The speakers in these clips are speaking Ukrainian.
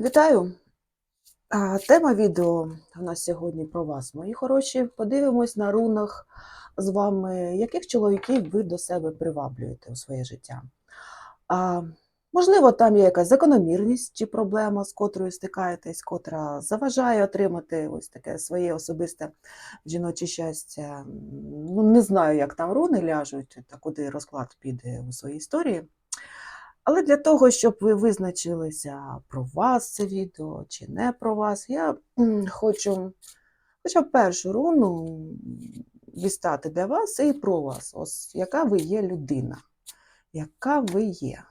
Вітаю! Тема відео у нас сьогодні про вас, мої хороші. Подивимось на рунах з вами, яких чоловіків ви до себе приваблюєте у своє життя. А, можливо, там є якась закономірність чи проблема, з котрою стикаєтесь, котра заважає отримати ось таке своє особисте жіноче щастя. Ну, не знаю, як там руни ляжуть та куди розклад піде у своїй історії. Але для того, щоб ви визначилися про вас це відео чи не про вас, я хочу хоча б першу руну дістати для вас і про вас. Ось яка ви є людина, яка ви є.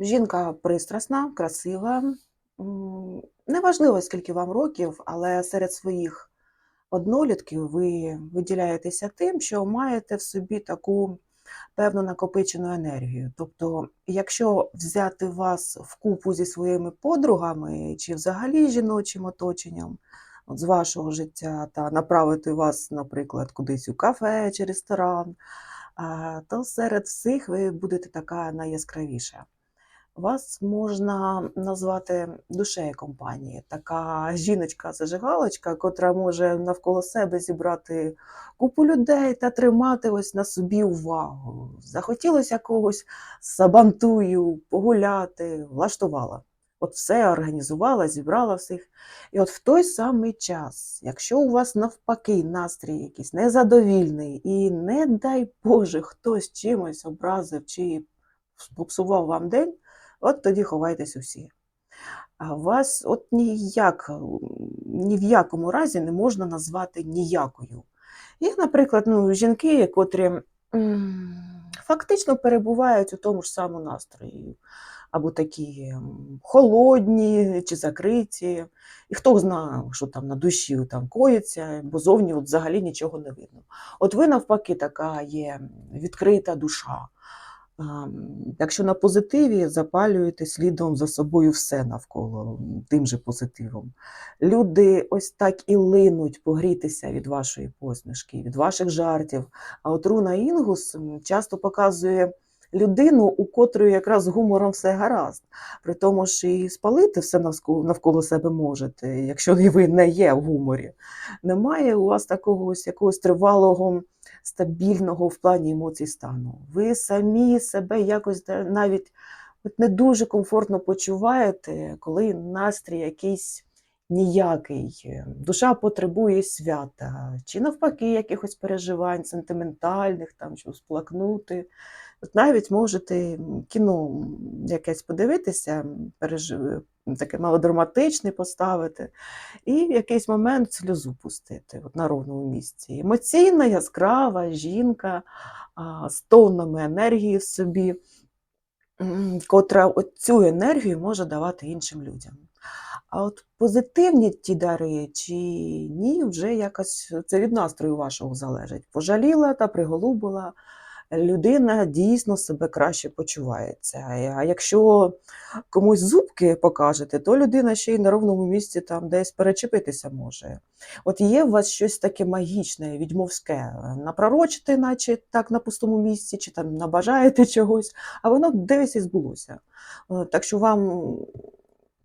Жінка пристрасна, красива. Неважливо, скільки вам років, але серед своїх однолітків ви виділяєтеся тим, що маєте в собі таку певну накопичену енергію. Тобто, якщо взяти вас в купу зі своїми подругами чи взагалі жіночим оточенням от з вашого життя та направити вас, наприклад, кудись у кафе чи ресторан, то серед всіх ви будете така найяскравіша. Вас можна назвати душею компанії, така жіночка-зажигалочка, котра може навколо себе зібрати купу людей та тримати ось на собі увагу. Захотілося когось сабантую, погуляти, влаштувала. От все організувала, зібрала всіх. І от в той самий час, якщо у вас навпаки настрій якийсь незадовільний, і не дай Боже, хтось чимось образив чи попсував вам день, от тоді ховайтесь усі. А вас от ніяк, ні в якому разі не можна назвати ніякою. Є, наприклад, ну, жінки, котрі фактично перебувають у тому ж самому настрої, або такі холодні чи закриті. І хто знає, що там на душі там коїться, бо зовні от взагалі нічого не видно. От ви навпаки така є відкрита душа. Якщо на позитиві запалюєте слідом за собою все навколо тим же позитивом. Люди ось так і линуть погрітися від вашої посмішки, від ваших жартів. А от руна Інгус часто показує людину, у котрої якраз з гумором все гаразд. При тому ж і спалити все навколо себе можете, якщо ви не є в гуморі. Немає у вас такого ось якогось тривалого стабільного в плані емоцій стану. Ви самі себе якось навіть от не дуже комфортно почуваєте, коли настрій якийсь ніякий. Душа потребує свята, чи навпаки, якихось переживань сентиментальних, там щоб сплакнути. Навіть можете кіно якесь подивитися, пережив... таке мелодраматичне поставити, і в якийсь момент сльозу пустити от на ровному місці. Емоційна, яскрава жінка з тоннами енергії в собі, котра цю енергію може давати іншим людям. А от позитивні ті дари чи ні, вже якось це від настрою вашого залежить. Пожаліла та приголубила, людина дійсно себе краще почувається. А якщо комусь зубки покажете, то людина ще й на ровному місці там десь перечепитися може. От є у вас щось таке магічне, відьмовське, напророчите, наче так на пустому місці, чи там набажаєте чогось, а воно десь і збулося. Е, Так що вам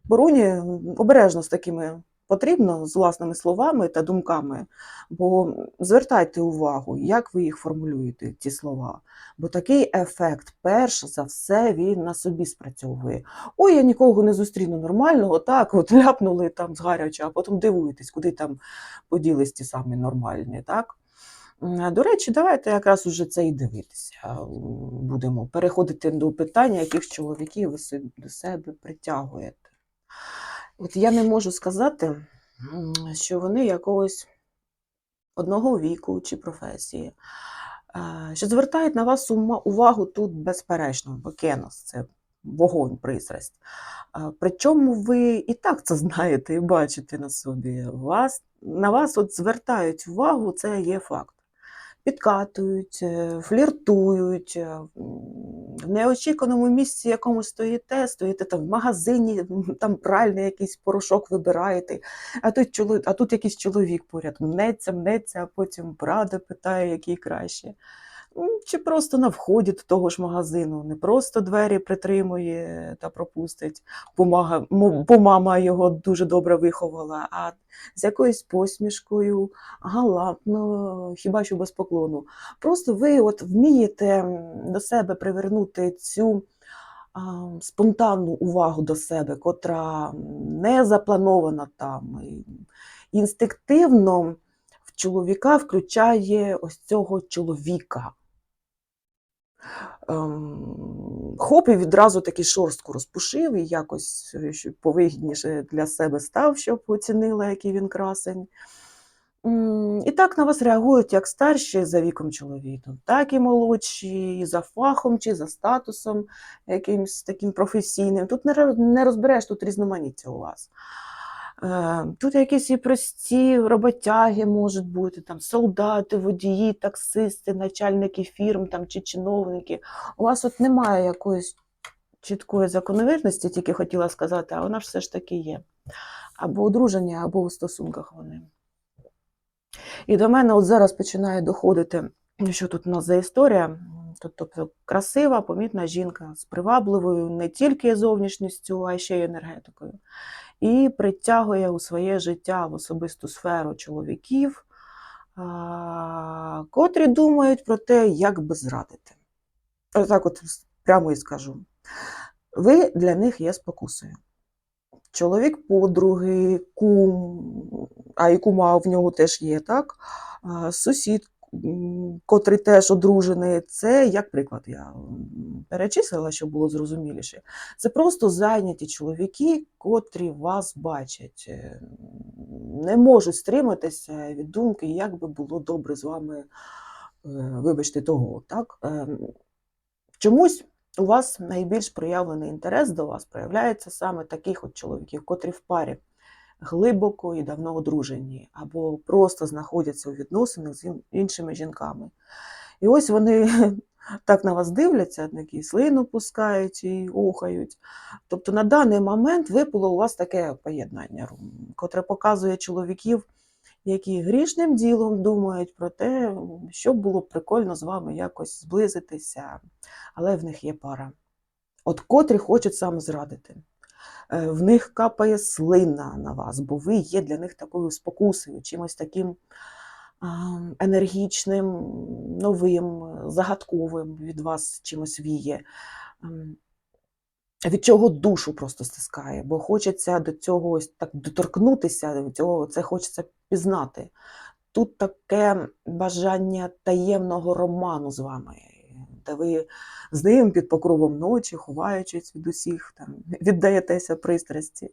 по руні обережно з такими потрібно, з власними словами та думками, бо звертайте увагу, як ви їх формулюєте, ці слова. Бо такий ефект, перш за все, він на собі спрацьовує. Ой, я нікого не зустріну нормального, так, от ляпнули там згаряча, а потім дивуєтесь, куди там поділись ті самі нормальні, так? До речі, давайте якраз уже це і дивитися. Будемо переходити до питання, яких чоловіків ви до себе притягуєте. От я не можу сказати, що вони якогось одного віку чи професії. Що звертають на вас увагу тут безперечно, бо кенос це вогонь, пристрасть. Причому ви і так це знаєте і бачите на собі. Вас, на вас от звертають увагу, це є факт. Підкатують, е, фліртують, е, в неочікуваному місці якому стоїте, стоїте там в магазині, там пральний якийсь порошок вибираєте, а тут, чоло... а тут якийсь чоловік поряд мнеться, мнеться, а потім правда питає, який краще. М, Чи просто на вході до того ж магазину, не просто двері притримує та пропустить, бо мама його дуже добре виховала, а з якоюсь посмішкою, галантно, хіба що без поклону. Просто ви от вмієте до себе привернути цю спонтанну увагу до себе, котра не запланована там. Інстинктивно в чоловіка включає ось цього чоловіка. Ем, Хоп, і відразу таки шорстку розпушив і якось е, повигідніше для себе став, щоб оцінила, який він красень. І так на вас реагують як старші за віком чоловіки, так і молодші, і за фахом чи за статусом якимось таким професійним. Тут не розбереш, тут різноманіття у вас. Е, Тут якісь і прості роботяги можуть бути, там солдати, водії, таксисти, начальники фірм там, чи чиновники. У вас от немає якоїсь чіткої закономірності, тільки хотіла сказати, а вона ж все ж таки є. Або одружені, або в стосунках вони. І до мене от зараз починає доходити, що тут у нас за історія. Тобто красива, помітна жінка з привабливою не тільки зовнішністю, а ще й енергетикою. І притягує у своє життя в особисту сферу чоловіків, котрі думають про те, як би зрадити. Отак от прямо і скажу. Ви для них є спокусою. Чоловік подруги, кум, а і кума в нього теж є, так? Сусід, котрий теж одружений, це як приклад я перечислила, щоб було зрозуміліше. Це просто зайняті чоловіки, котрі вас бачать, е, не можуть стриматися від думки, як би було добре з вами, е, вибачте, того. Так? Ем, Чомусь у вас найбільш проявлений інтерес до вас проявляється саме таких от чоловіків, котрі в парі глибоко і давно одружені, або просто знаходяться у відносинах з іншими жінками. І ось вони так на вас дивляться, такі слину пускають і охають. Тобто на даний момент випало у вас таке поєднання, котре показує чоловіків, які грішним ділом думають про те, що було б прикольно з вами якось зблизитися, але в них є пара. От котрі хочуть саме зрадити. Е, В них капає слина на вас, бо ви є для них такою спокусою, чимось таким енергічним, новим, загадковим від вас чимось віє. Ем, Від чого душу просто стискає, бо хочеться до цього ось так доторкнутися, до цього це хочеться пізнати. Тут таке бажання таємного роману з вами, де ви з ним під покровом ночі, ховаючись від усіх, там, віддаєтеся пристрасті.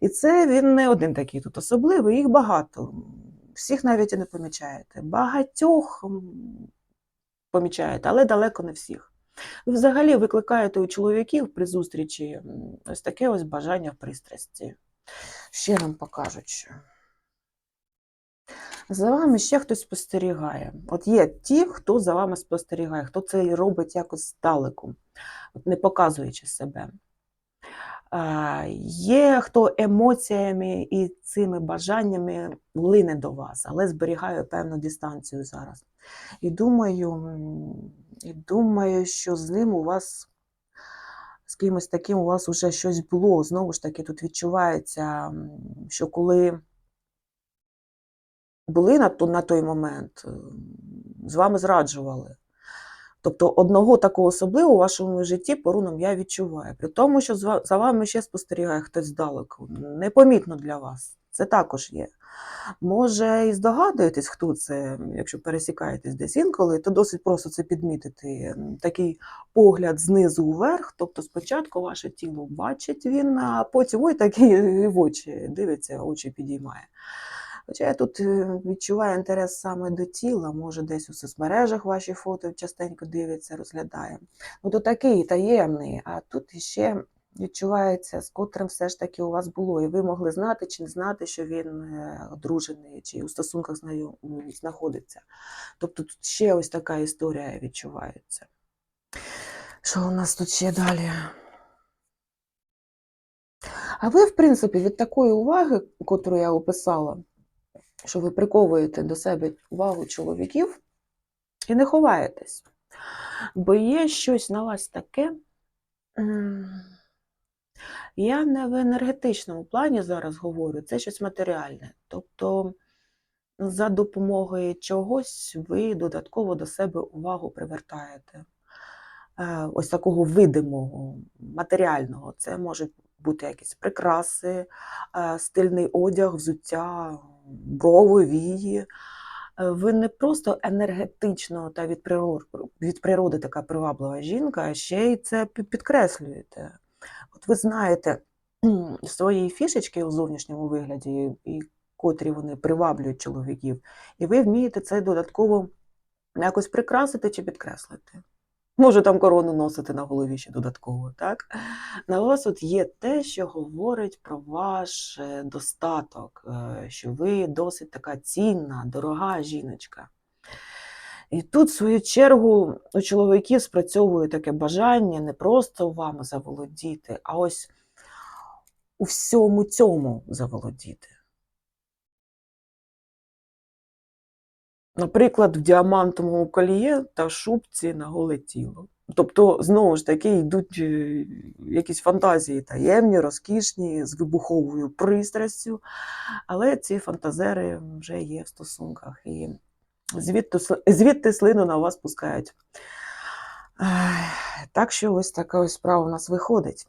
І це він не один такий тут особливий, їх багато. Всіх навіть і не помічаєте. Багатьох помічаєте, але далеко не всіх. Ви взагалі викликаєте у чоловіків при зустрічі ось таке ось бажання пристрасті. Ще нам покажуть. За вами ще хтось спостерігає. От є ті, хто за вами спостерігає, хто це робить якось здалеку, не показуючи себе. Є хто емоціями і цими бажаннями лине до вас, але зберігає певну дистанцію зараз. І думаю, і думаю, що з ним у вас, з кимось таким у вас вже щось було. Знову ж таки, тут відчувається, що коли були на, на той момент, е, з вами зраджували. Тобто одного такого особливого у вашому житті поруном я відчуваю. При тому, що за вами ще спостерігає хтось здалеку. Непомітно для вас. Це також є. Може, і здогадуєтесь, хто це, якщо пересікаєтесь десь інколи, то досить просто це підмітити. Такий погляд знизу вверх, тобто спочатку ваше тіло бачить він, а потім ой, такий в очі дивиться, очі підіймає. Хоча я тут е, відчуваю інтерес саме до тіла, може десь у соцмережах ваші фото частенько дивиться, розглядає. Ну, то такий таємний, а тут іще відчувається, з котрим все ж таки у вас було. І ви могли знати чи не знати, що він е, одружений, чи у стосунках з нею знаходиться. Тобто тут ще ось така історія відчувається. Що у нас тут ще далі? А ви, в принципі, від такої уваги, котру я описала, що ви приковуєте до себе увагу чоловіків, і не ховаєтесь. Бо є щось на вас таке. Я не в енергетичному плані зараз говорю, це щось матеріальне. Тобто, за допомогою чогось ви додатково до себе увагу привертаєте. Е, Ось такого видимого, матеріального. Це можуть бути якісь прикраси, е, стильний одяг, взуття, брови, вії. Е, Ви не просто енергетично та від природи, від природи така приваблива жінка, а ще й це підкреслюєте. От ви знаєте свої фішечки у зовнішньому вигляді, і котрі вони приваблюють чоловіків, і ви вмієте це додатково якось прикрасити чи підкреслити. Може, там корону носити на голові ще додатково, так? На вас от є те, що говорить про ваш е, достаток, е, що ви досить така цінна, дорога жіночка. І тут, в свою чергу, у чоловіків спрацьовує таке бажання не просто вами заволодіти, а ось у всьому цьому заволодіти. Наприклад, в діамантовому коліє та шубці на голе тіло. Тобто, знову ж таки, йдуть е, якісь фантазії таємні, розкішні, з вибуховою пристрастю, але ці фантазери вже є в стосунках і звідти, звідти слину на вас пускають. Так що ось така ось справа у нас виходить.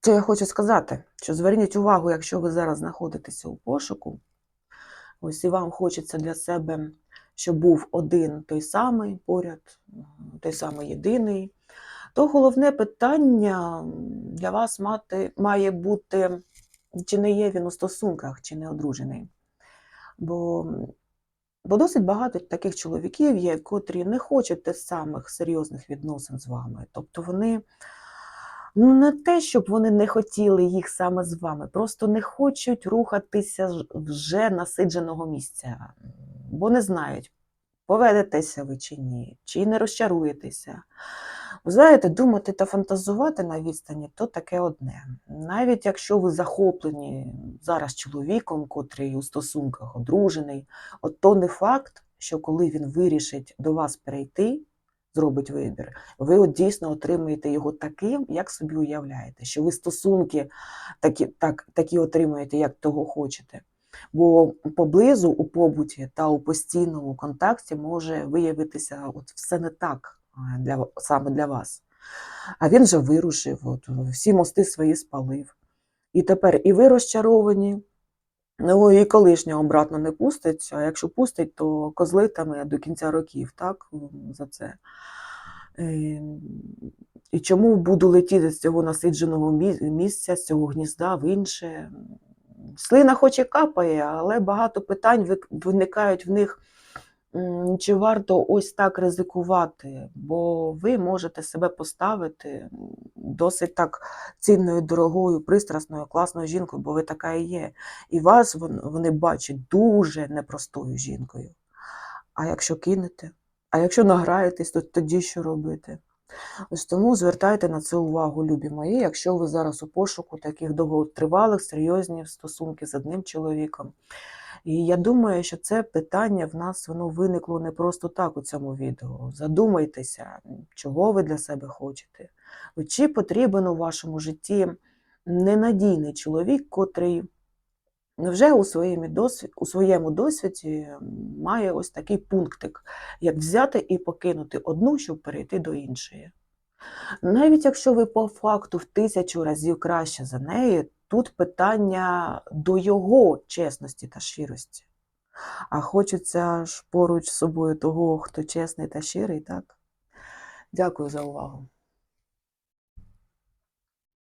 Що я хочу сказати, що зверніть увагу, якщо ви зараз знаходитеся у пошуку, ось і вам хочеться для себе, щоб був один той самий поряд, той самий єдиний, то головне питання для вас мати, має бути, чи не є він у стосунках, чи не одружений. Бо, бо досить багато таких чоловіків є, котрі не хочуть тих самих серйозних відносин з вами. Тобто вони Ну, не те, щоб вони не хотіли їх саме з вами, просто не хочуть рухатися вже насидженого місця, бо не знають, поведетеся ви чи ні, чи не розчаруєтеся. Знаєте, думати та фантазувати на відстані то таке одне. Навіть якщо ви захоплені зараз чоловіком, котрий у стосунках одружений, от то не факт, що коли він вирішить до вас перейти, зробить вибір, ви от дійсно отримаєте його таким, як собі уявляєте, що ви стосунки такі, так, такі отримуєте, як того хочете. Бо поблизу у побуті та у постійному контакті може виявитися от все не так для, саме для вас. А він же вирушив, от, всі мости свої спалив. І тепер і ви розчаровані, ну і колишнього обратно не пустить, а якщо пустить, то козлитами до кінця років, так, за це. Е, І чому буду летіти з цього насидженого місця, з цього гнізда в інше? Слина хоч і капає, але багато питань виникають в них, чи варто ось так ризикувати, бо ви можете себе поставити досить так цінною, дорогою, пристрасною, класною жінкою, бо ви така і є. І вас вони бачать дуже непростою жінкою. А якщо кинете? А якщо награєтесь, то тоді що робити? Ось тому звертайте на це увагу, любі мої, якщо ви зараз у пошуку таких довготривалих, серйозних стосунків з одним чоловіком. І я думаю, що це питання в нас воно виникло не просто так у цьому відео. Задумайтеся, чого ви для себе хочете. Чи потрібен у вашому житті ненадійний чоловік, котрий вже у своєму досвіді, у своєму досвіді має ось такий пунктик, як взяти і покинути одну, щоб перейти до іншої. Навіть якщо ви по факту в тисячу разів краще за неї, тут питання до його чесності та щирості. А хочеться ж поруч з собою того, хто чесний та щирий, так? Дякую за увагу.